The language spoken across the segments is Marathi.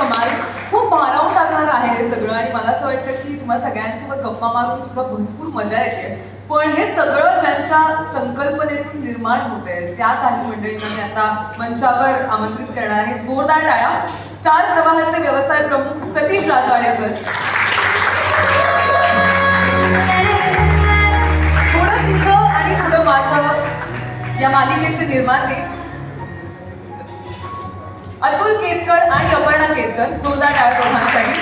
कमाल. खूप भारावून टाकणार आहे हे सगळं आणि मला असं वाटतं की तुम्हाला सगळ्यांसोबत गप्पा मारून सुद्धा भरपूर मजा येते. पण हे सगळं ज्यांच्या संकल्पनेतून निर्माण होत आहे त्या काही मंडळींना मी आता मंचावर आमंत्रित करणार आहे. जोरदार टाळ्या. स्टार प्रवाहाचे व्यवसाय प्रमुख सतीश राजवाडे सर थोडं तुझं आणि थोडं माझं या मालिकेचे निर्माते अतुल केतकर आणि अपर्णा केतकर जोरदार टाळ्या दोघांसाठी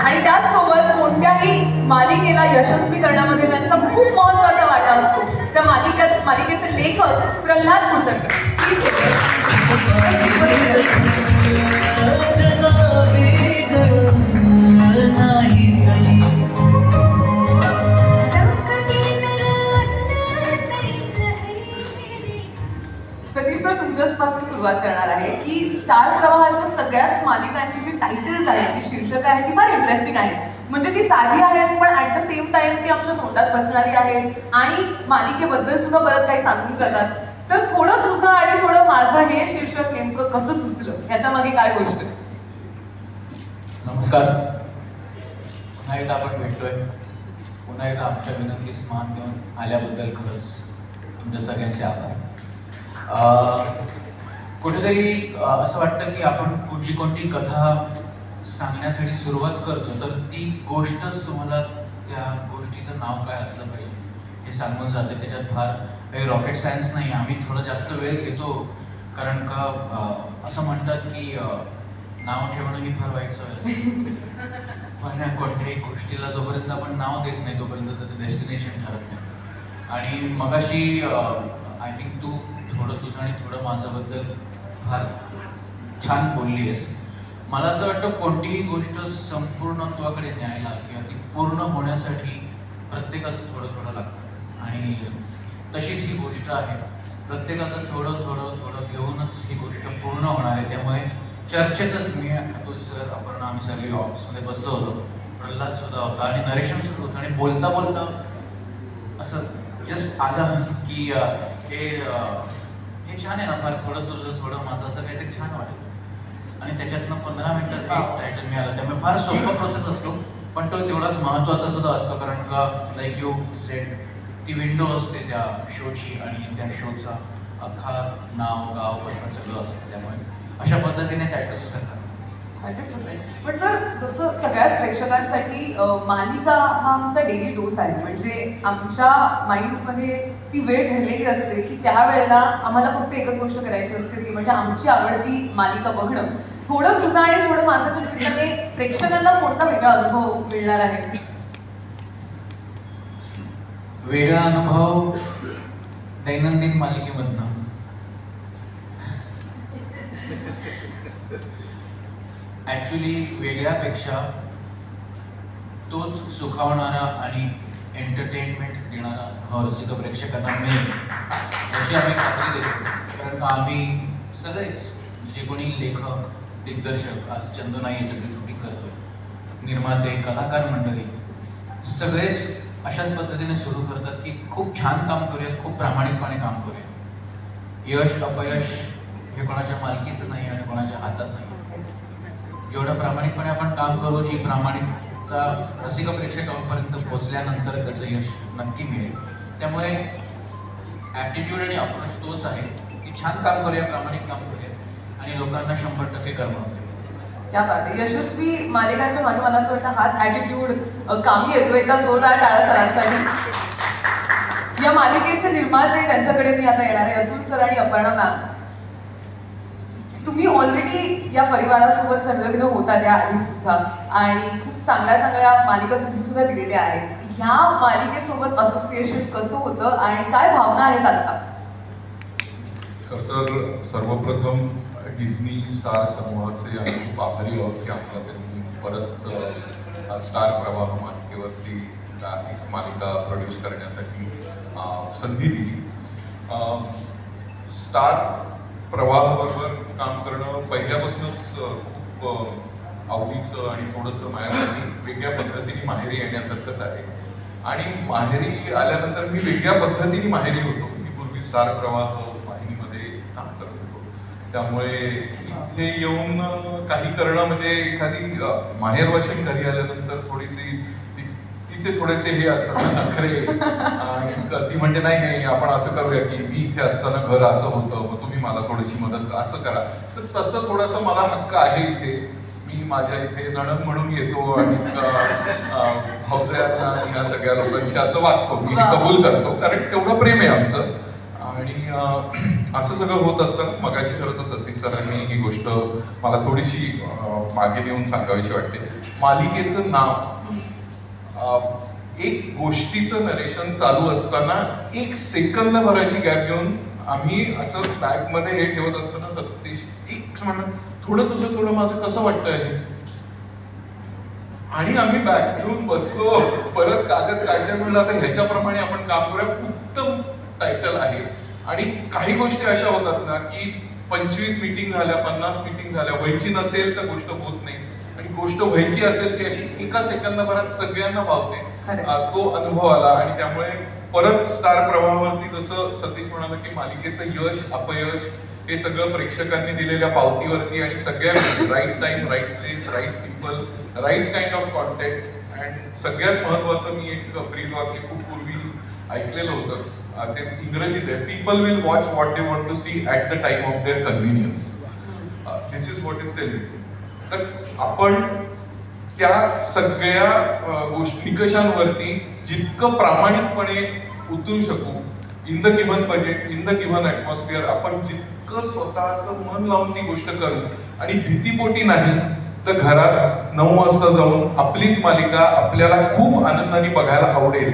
आणि त्याचसोबत कोणत्याही मालिकेला यशस्वी करण्यामध्ये ज्यांचा खूप महत्त्वाचा वाटा असतो त्या मालिकेत मालिकेचे लेखक प्रल्हाद कुलकर्णी. प्लीज सुरुवात करणार आहे की स्टार प्रवाहाच्या सगळ्याच मालिकांची जी टायटल्स आहेत जी शीर्षक आहेत ती फार इंटरेस्टिंग आहेत. म्हणजे ती साधी आहेत पण ऍट द सेम टाइम ती आमच्या तोंडात बसणारी आहेत. आणि मालिकेबद्दल सुद्धा बरंच काही सांगून जातात. तर थोडं तुझं आणि थोडं माझं हे शीर्षक नेमकं कसं सुचलं? ह्याच्या मागे काय गोष्ट आहे? नमस्कार. पुन्हा एकदा आपण भेटतोय. पुन्हा एकदा आमच्या विनंतीस मान देऊन आल्याबद्दल खरंच तुमच्या सगळ्यांचे आभार. कुठेतरी असं वाटतं की आपण कुठची कोणती कथा सांगण्यासाठी सुरुवात करतो तर ती गोष्टच तुम्हाला त्या गोष्टीचं नाव काय असलं पाहिजे हे सांगून जाते. त्याच्यात फार काही रॉकेट सायन्स नाही. आम्ही थोडं जास्त वेळ घेतो कारण का असं म्हणतात की नाव ठेवणं ही फार वाईट सवय असते. पण कोणत्याही गोष्टीला जोपर्यंत आपण नाव देत नाही तोपर्यंत त्याचं डेस्टिनेशन ठरत नाही. आणि मगाशी आय थिंक तू थोडं तुझं आणि थोडं माझ्याबद्दल फार छान बोलली आहेस. मला असं वाटतं कोणतीही गोष्ट संपूर्णत्वाकडे न्यायला किंवा ती पूर्ण होण्यासाठी प्रत्येकाचं थोडं थोडं लागतं. आणि तशीच ही गोष्ट आहे. प्रत्येकाचं थोडं थोडं थोडं घेऊनच ही गोष्ट पूर्ण होणार आहे. त्यामुळे चर्चेतच मी अतुल सर आपण आम्ही सगळे ऑफिसमध्ये बसलो होतो. प्रल्हाद सुद्धा होता आणि नरेशन सुद्धा होतं. आणि बोलता बोलता असं जस्ट आलं की हे हे छान आहे ना फार थोडं तुझं थोडं माझं असं काहीतरी छान वाटलं. आणि त्याच्यातनं पंधरा मिनिटात टायटल मिळालं. त्यामुळे फार सोपा प्रोसेस असतो पण तो तेवढाच महत्त्वाचा सुद्धा असतो कारण का लाईक यू सेट ती विंडो असते त्या शोची आणि त्या शोचा अख्खा नाव गाव पत्र सगळं असतं त्यामुळे. अशा पद्धतीने टायटल्स हंड्रेड पर्सेंट पण सर जसं सगळ्याच प्रेक्षकांसाठी मालिका हा आमचा डेली डोस आहे. म्हणजे आमच्या माइंडमध्ये ती वेळ ठरलेली असते की त्यावेळेला आम्हाला फक्त एकच गोष्ट करायची असते ती म्हणजे आमची आवडती मालिका बघणं. थोडं तुझं आणि थोडं माझं निमित्ताने प्रेक्षकांना कोणता वेगळा अनुभव मिळणार आहे? वेगळा अनुभव दैनंदिन मालिकेमधनं. ॲक्च्युली वेगळ्यापेक्षा तोच सुखावणारा आणि एंटरटेनमेंट देणारा अनुभव रसिक प्रेक्षकांना मिळेल अशी आम्ही खात्री देतो. कारण का आम्ही सगळेच जे कोणी लेखक दिग्दर्शक आज चंदनाई याच्यातली शूटिंग करतोय निर्माते कलाकार मंडळी सगळेच अशाच पद्धतीने सुरू करतात की खूप छान काम करूयात खूप प्रामाणिकपणे काम करूया यश अपयश हे कोणाच्या मालकीचं नाही आणि कोणाच्या हातात नाही. जेवढं प्रामाणिकपणे आपण काम करू जी प्रामाणिकता रसिक प्रेक्षकांपर्यंत पोहोचल्यानंतर त्याचं यश नक्की मिळेल. त्यामुळे ॲटिट्यूड आणि अप्रोच तोच आहे की छान काम करूया प्रामाणिक काम करूया आणि लोकांना शंभर टक्के करमवून त्या बात यशस्वी मालिकांच्या मागे मला असं वाटतं हाच ॲटिट्यूड कामी येतो एका जोरदार टाळा सरांसाठी? या मालिकेचे निर्माते त्यांच्याकडे मी आता येणार आहे. अतुल सर आणि अपर्णा मॅम. तुम्ही ऑलरेडी या परिवारासोबत संलग्न होता त्या आधी सुद्धा. आणि खूप चांगल्या चांगल्या मालिका तुम्ही सुद्धा दिलेल्या आहेत. ह्या मालिकेसोबत असोसिएशन कसं होतं आणि काय भावना आहेत आता? तर सर्वप्रथम डिझनी स्टार समूहाचे आम्ही खूप आभारी आहोत की आम्हाला त्यांनी परत स्टार प्रवाह मालिकेवरती एक मालिका प्रोड्यूस करण्यासाठी संधी दिली. स्टार प्रवाहाबरोबर काम करणं पहिल्यापासूनच खूप आवडीचं आणि थोडंसं माझ्यासाठी वेगळ्या पद्धतीने माहेरी येण्यासारखंच आहे. आणि माहेरी आल्यानंतर मी वेगळ्या पद्धतीने माहेरी होतो. मी पूर्वी स्टार प्रवाह वाहिनीमध्ये काम करत होतो. त्यामुळे इथे येऊन काही करणं म्हणजे एखादी अं, माहेर घरी आल्यानंतर थोडीशी तिचे थोडेसे हे असतात ना नखरे. आणि क- ती म्हणते नाही नाही आपण असं करूया की मी इथे असताना घर असं होतं मग तुम्ही मला थोडीशी मदत करा," असं करा. तर तसं थोडंसं मला हक्क आहे इथे. मी माझ्या इथे नणंद म्हणून येतो आणि आणि ह्या सगळ्या लोकांशी असं वागतो. मी कबूल करतो कारण तेवढं प्रेम आहे आमचं. आणि असं सगळं होत असताना मगाशी खरं तर सतीश सरांनी ही गोष्ट मला थोडीशी मागे नेऊन सांगावीशी वाटते. मालिकेचं नाव एक गोष्टीचं नरेशन चालू असताना एक सेकंद भराची गॅप घेऊन आम्ही असं बॅगमध्ये हे ठेवत असताना सतीश एक म्हणा थोडं तुझं थोडं माझं कसं वाटतंय हे?" आणि आम्ही बॅग घेऊन बसलो. परत कागद काढले म्हणलं आता ह्याच्याप्रमाणे आपण काम करूया. उत्तम टायटल आहे. आणि काही गोष्टी अशा होतात ना की पंचवीस मिटिंग झाल्या पन्नास मिटिंग झाल्या व्हायची नसेल तर गोष्ट होत नाही. आणि गोष्ट व्हायची असेल ती अशी एका सेकंदाभरात सगळ्यांना भावते. अं, तो अनुभव आला आणि त्यामुळे परत स्टार प्रवाहावरती जसं सतीश म्हणाला की मालिकेचं यश अपयश हे सगळं प्रेक्षकांनी दिलेल्या पावतीवरती आणि सगळ्या right time right place right people right kind of content and सगळ्यात महत्वाचं मी एक ब्रीद वाक्य खूप पूर्वी ऐकलेलं होतं. ते इंग्रजीत आहे people will watch what they want to see at the time of their convenience this is what is telling तर आपण त्या सगळ्या गोष्टी निकषांवरती जितकं प्रामाणिकपणे उतरू शकू in the given budget in the given atmosphere आपण जितकं स्वतःचं मन लावून ती गोष्ट करू आणि भीतीपोटी नाही तर घरात नऊ वाजता जाऊन आपलीच मालिका आपल्याला खूप आनंदाने बघायला आवडेल.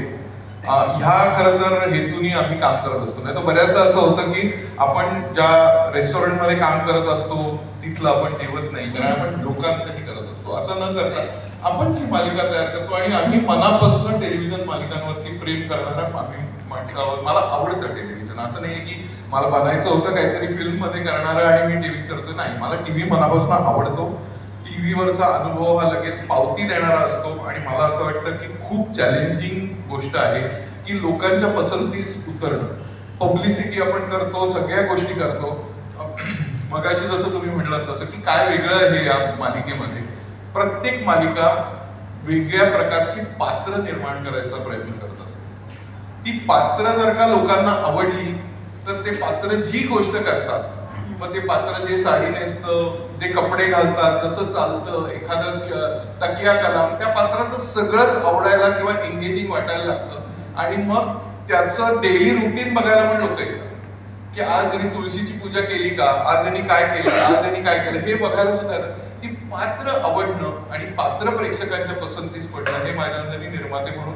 ह्या खरं तर हेतूनी आम्ही काम करत असतो. नाही तर बऱ्याचदा असं होतं की आपण ज्या रेस्टॉरंटमध्ये काम करत असतो तिथलं आपण ठेवत नाही. कारण आपण लोकांसाठी करत असतो. असं न करता आपण जी मालिका तयार करतो आणि आम्ही मनापासून टेलिव्हिजन मालिकांवरती प्रेम करणाऱ्या आम्ही माणसावर मला आवडतं टेलिव्हिजन. असं नाही की मला बनायचं होतं काहीतरी फिल्ममध्ये करणारं आणि मी टीव्ही करतो नाही मला टीव्ही मनापासून आवडतो. टीव्हीवरचा अनुभव हा लगेच पावती देणारा असतो आणि मला असं वाटतं की खूप चॅलेंजिंग गोष्ट आहे की लोकांच्या पसंतीस उतरणं. पब्लिसिटी आपण करतो सगळ्या गोष्टी करतो. मगाशी जसं तुम्ही म्हटलात तसं की काय वेगळं आहे या मालिकेमध्ये? प्रत्येक मालिका वेगळ्या प्रकारची पात्र निर्माण करायचा प्रयत्न करत असते. ती पात्र जर का लोकांना आवडली तर ते पात्र जी गोष्ट करतात मग ते पात्र जे साडी नेसतं जे कपडे घालतात जसं चालतं एखादं तकिया कलाम त्या पात्राचं सगळंच आवडायला किंवा एंगेजिंग वाटायला लागतं. आणि मग त्याचं डेली रुटीन बघायला पण लोक येतात. की आज यांनी तुळशीची पूजा केली का? आज यांनी काय केलं? आज यांनी काय केलं? हे बघायला सुद्धा की पात्र आवडणं आणि पात्र प्रेक्षकांच्या पसंतीस पडणं हे माझ्या निर्माते म्हणून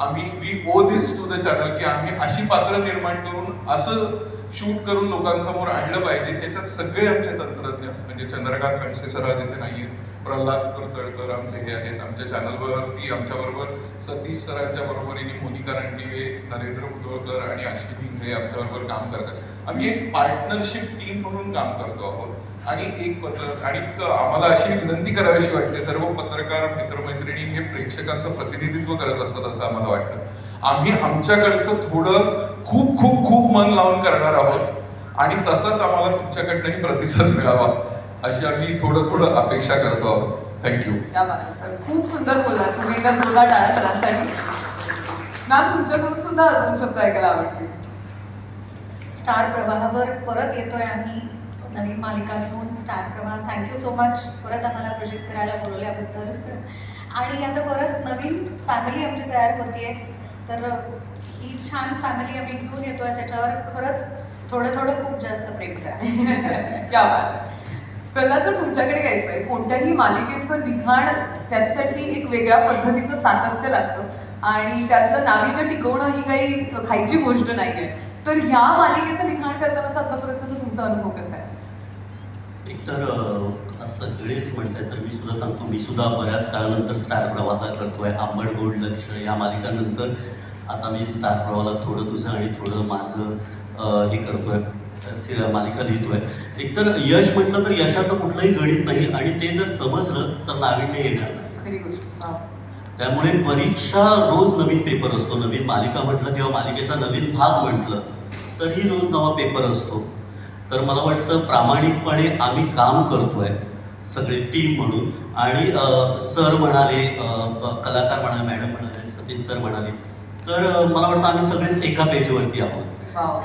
आम्ही we owe this to the channel की आम्ही अशी पात्र निर्माण करून असं शूट करून लोकांसमोर आणलं पाहिजे. त्याच्यात सगळे आमचे तंत्रज्ञ म्हणजे चंद्रकांत खडसे सर आज इथे नाहीये. प्रल्हाद कुरतळकर आमचे हे आहेत. आमच्या चॅनलवरती आमच्या बरोबर सतीश सरांच्या बरोबरीने मोनिका रणदिवे नरेंद्र मुदोळकर आणि अश्विनी इंगळे आमच्या बरोबर काम करतात. आम्ही एक पार्टनरशिप टीम म्हणून काम करतो आहोत. आणि एक पत्र आणि आम्हाला अशी विनंती करावीशी वाटते. सर्व पत्रकार मित्रमैत्रिणी हे प्रेक्षकांचं प्रतिनिधित्व करत असतात असं आम्हाला वाटतं. आम्ही आमच्याकडचं थोडं खूप खूप खूप मन लावून करणार आहोत. आणि तसंच आम्हाला तुमच्याकडनंही प्रतिसाद मिळावा अशी आम्ही थोडं थोडं अपेक्षा करतो आहोत. थँक्यू खूप सुंदर बोलला. तुम्ही एकदा जोरदार टाळ्या सरांसाठी. मॅम तुमच्याकडून सुद्धा दोन शब्द ऐकायला आवडतील. स्टार प्रवाहावर परत येतोय आम्ही. नवीन मालिका घेऊन स्टार प्रवाह. थँक्यू सो मच परत आम्हाला प्रोजेक्ट करायला बोलवल्याबद्दल. आणि आता परत नवीन फॅमिली आमची तयार होतीये. तर ही छान फॅमिली आम्ही घेऊन येतोय त्याच्यावर खरंच थोडं थोडं खूप जास्त प्रेम करा क्या बात आहे. प्रल्हाद जर तुमच्याकडे यायचं आहे कोणत्याही मालिकेचं लिखाण त्याच्यासाठी एक वेगळ्या पद्धतीचं सातत्य लागतं. आणि त्यातलं नाविन्य टिकवणं ही काही खायची गोष्ट नाहीये. तर ह्या मालिकेचं लिखाण करतानाचा आतापर्यंतचा तुमचा अनुभव कसा आहे? एकतर अं, आता सगळेच म्हणतायत तर मी सुद्धा सांगतो मी सुद्धा बऱ्याच काळानंतर स्टार प्रवाह करतोय आंबट गोल्ड लक्ष या मालिकानंतर आता मी स्टार प्रवाहाला थोडं तुझं आणि थोडं माझं हे करतोय. सिर- मालिका लिहितोय. एकतर यश म्हटलं तर यशाचं कुठलंही गणित नाही आणि ते जर समजलं तर नाविन्य येणार नाही. त्यामुळे परीक्षा रोज नवीन पेपर असतो. नवीन मालिका म्हटलं किंवा मालिकेचा नवीन भाग म्हटलं तरी रोज नवा पेपर असतो. तर मला वाटतं प्रामाणिकपणे आम्ही काम करतोय सगळे टीम म्हणून. आणि सर म्हणाले कलाकार म्हणाले मॅडम म्हणाले सतीश सर म्हणाले तर मला वाटतं आम्ही सगळेच एका पेजवरती आहोत. वाव.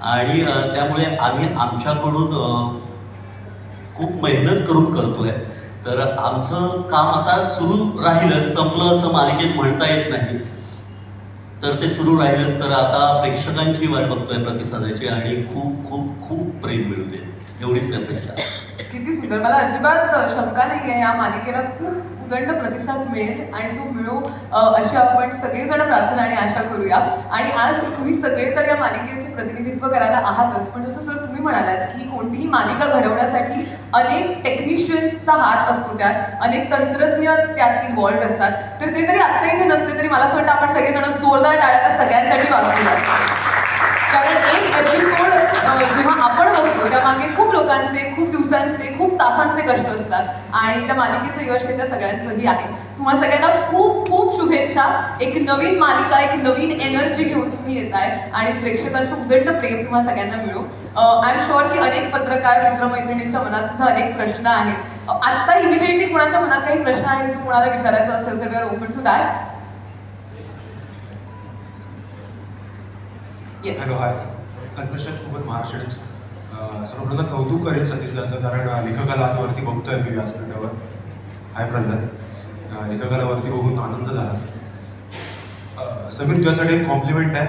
आणि त्यामुळे आम्ही आमच्याकडून खूप मेहनत करून करतोय. तर आमचं काम आता सुरू राहीलच संपलं असं मालिकेत म्हणता येत नाही. तर ते सुरू राहीलच तर आता प्रेक्षकांची वाट बघतोय प्रतिसादाची आणि खूप खूप खूप प्रेम मिळते. एवढीच अपेक्षा. किती सुंदर. मला अजिबात शंका नाही आहे या मालिकेला खूप उदंड प्रतिसाद मिळेल आणि तो मिळू अशी आपण सगळेजण प्रार्थना आणि आशा करूया. आणि आज तुम्ही सगळे तर या मालिकेचे प्रतिनिधित्व करायला आहातच. पण जसं सर तुम्ही म्हणालात की कोणतीही मालिका घडवण्यासाठी अनेक टेक्निशियन्सचा हात असतो त्यात. अनेक तंत्रज्ञ त्यात इन्वॉल्ड असतात. तर ते जरी आत्ता इथे नसते तरी मला असं वाटतं आपण सगळेजण जोरदार टाळ्या त्या सगळ्यांसाठी वाजवूयात. कारण एक एपिसोड जेव्हा आपण बघतो त्यामागे खूप लोकांचे खूप दिवसांचे खूप तासांचे कष्ट असतात. आणि त्या मालिकेचं यश त्या सगळ्यांचंही आहे. तुम्हाला सगळ्यांना खूप खूप शुभेच्छा. एक नवीन मालिका एक नवीन एनर्जी घेऊन तुम्ही येत आहे आणि प्रेक्षकांचं उदंड प्रेम तुम्हाला सगळ्यांना मिळो. आय एम शुअर की अनेक पत्रकार मित्रमैत्रिणींच्या मनात सुद्धा अनेक प्रश्न आहेत. आत्ता इमिजिएटली कोणाच्या मनात काही प्रश्न आहे जो कोणाला विचारायचा असेल तर we open to that hello hi Kalpana Kumar Maharashtra सर्वप्रथम कौतुक करेन सतीशदाचं कारण लेखकाला आज वरती बघतोय मी व्यासपीठावर हाय प्रल्हाद. लेखकाला वरती बघून आनंद झाला. समीर तुझ्यासाठी एक कॉम्प्लिमेंट आहे.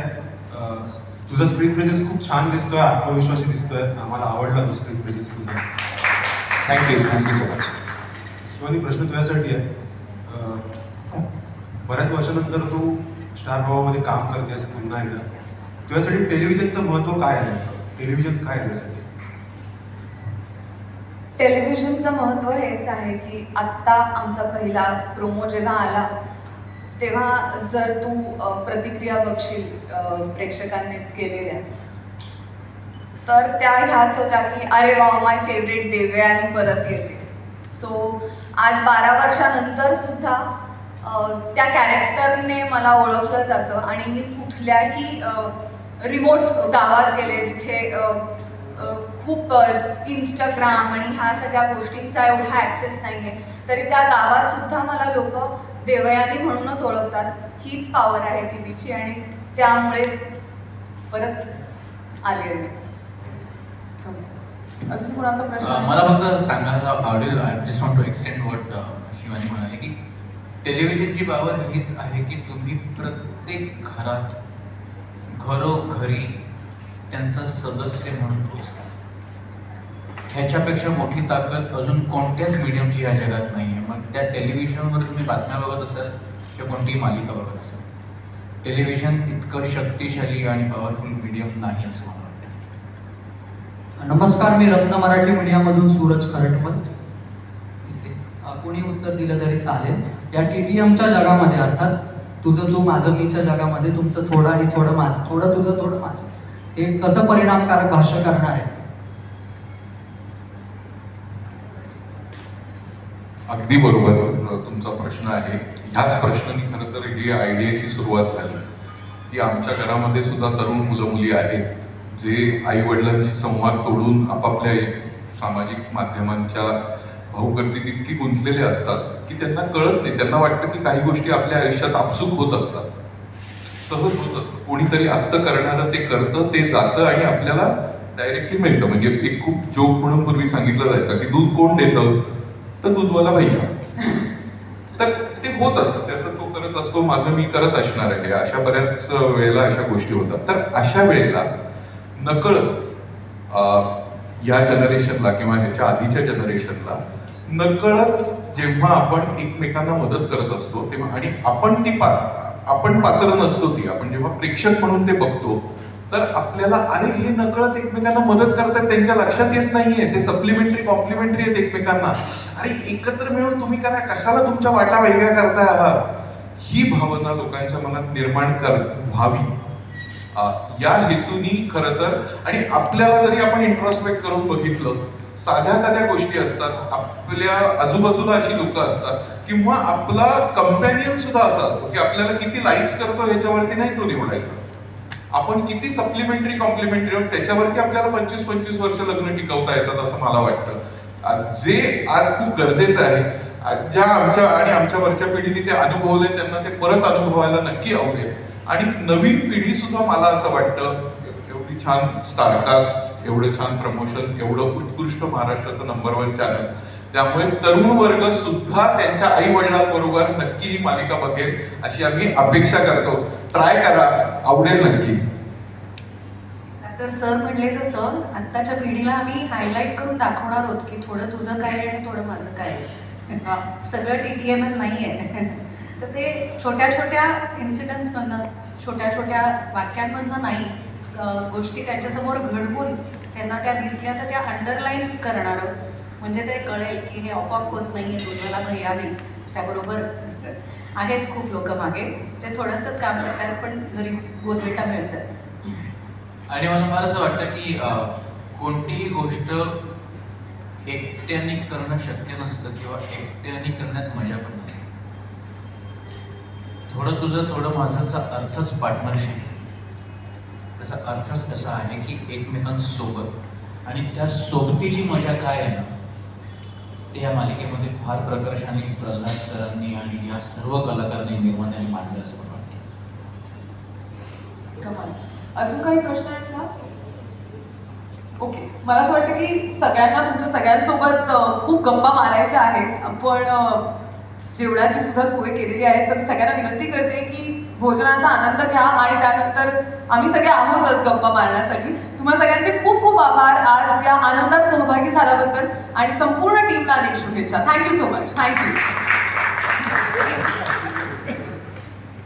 तुझा स्क्रीन प्रेझेन्स खूप छान दिसतोय आत्मविश्वासी दिसतोय. आम्हाला आवडला तो स्क्रीन प्रेझेन्स तुझा. Thank you thank you so much Shivani प्रश्न तुझ्यासाठी आहे. बऱ्याच वर्षानंतर तू स्टार प्रवाहामध्ये काम करतेस पुन्हा एकदा. तुझ्यासाठी टेलिव्हिजनचं महत्त्व काय आहे? टेलिव्हिजन काय आहे तुझ्यासाठी? टेलिव्हिजनचं महत्त्व हेच आहे की आत्ता आमचा पहिला प्रोमो जेव्हा आला तेव्हा जर तू अ, प्रतिक्रिया बघशील अ, प्रेक्षकांनी केलेल्या तर त्या ह्याच होत्या की अरे वा माय फेवरेट देवयानी परत येते सो आज बारा वर्षानंतर सुद्धा अ, त्या कॅरेक्टरने मला ओळखलं जातं आणि मी कुठल्याही रिमोट गावात गेले जिथे खूप इंस्टाग्राम आणि ह्या सगळ्या गोष्टींचा एवढा ॲक्सेस नाही आहे तरी त्या गावात सुद्धा मला लोक देवयानी म्हणूनच ओळखतात हीच पॉवर आहे टी व्हीची आणि त्यामुळेच परत आली आहे अजून कोणाचा प्रश्न? मला फक्त सांगायला आवडेल I just want to extend what Shivani म्हणाले की टेलिव्हिजनची पावर हीच आहे की तुम्ही प्रत्येक घरात घरोघरी त्यांचा सदस्य म्हणून पोचता ह्याच्यापेक्षा मोठी ताकद अजून कोणत्याच मीडियमची या जगात नाही आहे मग त्या टेलिव्हिजनवर तुम्ही बातम्या बघत असाल किंवा कोणतीही मालिका बघत असाल टेलिव्हिजन इतकं शक्तिशाली आणि पॉवरफुल मीडियम नाही असं मला वाटतं. नमस्कार मी रत्न मराठी मीडियामधून सूरज खरटमल कोणी उत्तर दिलं तरी चालेल. या टी टी एमच्या जगामध्ये अर्थात तुझं तू माझं मीच्या जगामध्ये तुमचं थोडं आणि थोडं माझ. थोडं तुझं थोडं माझ. हे कसं परिणामकारक भाष्य करणार आहे? अगदी बरोबर. तुमचा प्रश्न आहे. ह्याच प्रश्नाने खरं तर ही आयडियाची सुरुवात झाली. की आमच्या घरामध्ये सुद्धा तरुण मुलं मुली आहेत जे आई वडिलांशी संवाद तोडून आपापल्या सामाजिक माध्यमांच्या भाऊगर्दीत इतकी गुंतलेले असतात की त्यांना कळत नाही. त्यांना वाटतं की काही गोष्टी आपल्या आयुष्यात आपसूक होत असतात. सहज होत असतं कोणीतरी असतं करणारं ते करतं ते जातं आणि आपल्याला डायरेक्टली मिळतं. म्हणजे एक खूप जोक म्हणून पूर्वी सांगितलं जायचं की दूध कोण देतं? तर दूधवाला भैया. तर ते होत असतं. त्याचं तो करत असतो माझं मी करत असणार आहे. अशा बऱ्याच वेळेला अशा गोष्टी होतात. तर अशा वेळेला नकळत या जनरेशनला किंवा ह्याच्या आधीच्या जनरेशनला नकळत जेव्हा आपण एकमेकांना मदत करत असतो तेव्हा आणि आपण ती पा आपण पात्र नसतो ती. आपण जेव्हा प्रेक्षक म्हणून ते बघतो तर आपल्याला अरे हे नकळत एकमेकांना मदत करतात त्यांच्या लक्षात येत नाहीये. ते सप्लिमेंटरी कॉम्प्लिमेंटरी आहेत एकमेकांना. अरे एकत्र मिळून तुम्ही करा कशाला तुमच्या वाटा वेगळ्या करताय आहात? ही भावना लोकांच्या मनात निर्माण कर व्हावी. या हेतूनी खरं तर आणि आपल्याला जरी आपण इंट्रोस्पेक्ट करून बघितलं साध्या साध्या गोष्टी असतात आपल्या आजूबाजूला अशी लोक असतात किंवा आपला कंपॅनियन सुद्धा असा असतो की आपल्याला किती लाईक्स करतो ह्याच्यावरती नाही तो निवडायचा. आपण किती सप्लिमेंटरी कॉम्प्लिमेंटरी त्याच्यावरती आपल्याला पंचवीस पंचवीस वर्ष लग्न टिकवता येतात असं मला वाटतं. जे आज खूप गरजेचं आहे ज्या आमच्या आणि आमच्या वरच्या पिढीने ते अनुभवले त्यांना ते परत अनुभवायला नक्की आवडेल आणि नवीन पिढी सुद्धा मला असं वाटतं एवढी छान स्टारकास्ट एवढं छान प्रमोशन एवढं उत्कृष्ट महाराष्ट्राचं नंबर वन चॅनल त्यामुळे तरुण वर्ग सुद्धा त्यांच्या आई वडिलांबरोबर नक्की ही मालिका बघेल अशी आम्ही अपेक्षा करतो. ट्राय करा आवडेल नक्की. तर सर म्हणले तसं आत्ताच्या पिढीला आम्ही हायलाईट करून दाखवणार आहोत की थोडं तुझं काय आहे आणि थोडं माझं काय आहे. सगळं टी टी एम एल नाही आहे तर ते छोट्या छोट्या इन्सिडन्समधनं छोट्या छोट्या वाक्यांमधनं नाही गोष्टी त्यांच्यासमोर घडवून त्यांना त्या दिसल्या तर त्या अंडरलाईन करणार. आहोत म्हणजे ते कळेल की हे आपोआप होत नाही आहे दुधाला भैया नाही. त्याबरोबर आहेत खूप लोक मागे. ते थोडंसंच काम करतात पण घरी गोदवेटा मिळतात. आणि मला मला असं वाटतं की कोणतीही गोष्ट एकट्याने करणं शक्य नसतं किंवा एकट्याने करण्यात मजा पण नसते. थोडं तुझं थोडं माझाचा अर्थच पार्टनरशिप. त्याचा अर्थच असा आहे की एकमेकांसोबत. आणि त्या सोबतीची मजा काय आहे ना ते या मालिकेमध्ये फार प्रकर्षाने प्रल्हाद सरांनी आणि या सर्व कलाकारांनी निर्मात्यांनी मांडलं असं मला वाटतं. अजून काही प्रश्न आहेत का? ओके. मला असं वाटतं की सगळ्यांना तुमच्या सगळ्यांसोबत खूप गप्पा मारायच्या आहेत. आपण जेवणाची सुद्धा सोय केलेली आहे. तर मी सगळ्यांना विनंती करते की भोजनाचा आनंद घ्या आणि त्यानंतर आम्ही सगळे आहोतच गप्पा मारण्यासाठी. तुम्हाला सगळ्यांचे खूप खूप आभार आज या आनंदात सहभागी झाल्याबद्दल आणि संपूर्ण टीमला अनेक शुभेच्छा. Thank you so much thank you